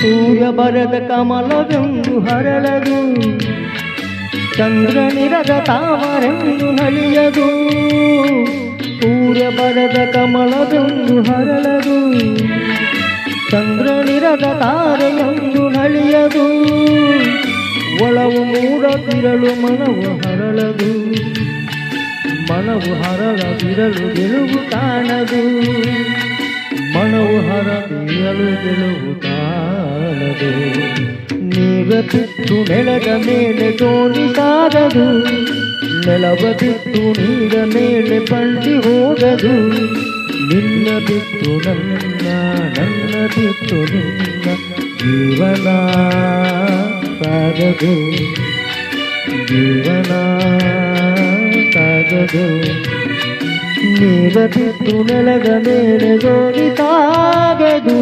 ಸೂರ್ಯ ಬರದ ಕಮಲವೆಂದು ಹರಳದು ಚಂದ್ರನಿರದ ತಾವರೆಂದು ನಳಿಯದು ಸೂರ್ಯ ಬರದ ಕಮಲವೆಂದು ಹರಳದು ಚಂದ್ರನಿರದ ತಾರೆಯೊಂದು ನಳಿಯದು ಒಳವು ಮೂಡದಿರಲು ಮನವು ಹರಳದು. ಮನವು ಹರಳದಿರಲು ಗೆಲುವು ಕಾಣದು. ಮನವು ಹರದಿರಲು ಗೆಲುವು ಕಾಣದು ನೀವ ಬಿಟ್ಟು ನೆಲದ ಮೇಲೆ ದೋಣಿ ಸಾಗದು ನೆಲವ ಬಿಟ್ಟು ನೀರ ಮೇಲೆ ಬಂಡಿ ಹೋಗದು. ನಿನ್ನ ಬಿಟ್ಟು ನನ್ನ ನನ್ನ ಬಿಟ್ಟು ನಿನ್ನ ಜೀವನ ಸಾಗದು. ಜೀವನ ಸಾಗದು. ನೀರ ಬಿಟ್ಟು ನೆಲದ ಮೇಲೆ ಗೋಗಿ ಸಾಗದು.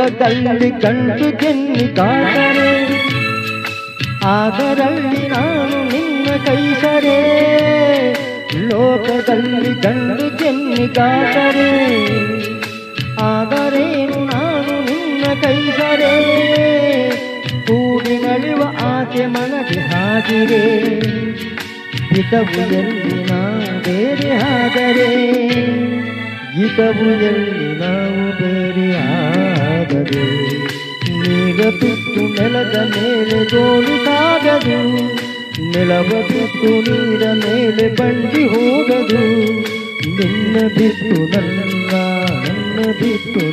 ಲೋಕದಲ್ಲಿ ಕಂಡು ಜನ್ನಿ ಕಾಣರೆ. ಆಗರಲ್ಲಿ ನಾನು ನಿನ್ನ ಕೈಸರೆ. ಲೋಕದಲ್ಲಿ ಕಂಡು ಜನ್ನಿ ಕಾಣರೆ. ಆಗರೇನು ನಾನು ನಿನ್ನ ಕೈಸರೆ. ಕೂಡಿ ನಡೆಯುವ ಆಕೆ ಮನಗೆ ಹಾಕಿರೆ ಹಿತವು ಎಲ್ಲಿ ನಾ ಬೇರೆ ಆದರೆ ಹಿತವು ಎಲ್ಲಿ ನಾವು ಬೇರೆ ಆಗದು ನೀರ ಬಿಟ್ಟು ನೆಲದ ಮೇಲೆ ದೋಣಿ ಸಾಗದು ನೆಲವ ಬಿಟ್ಟು ನೀರ ಮೇಲೆ ಬಂಡಿ ಹೋಗದು ನಿನ್ನ ಬಿಟ್ಟು ನನ್ನ ನನ್ನ ಬಿಟ್ಟು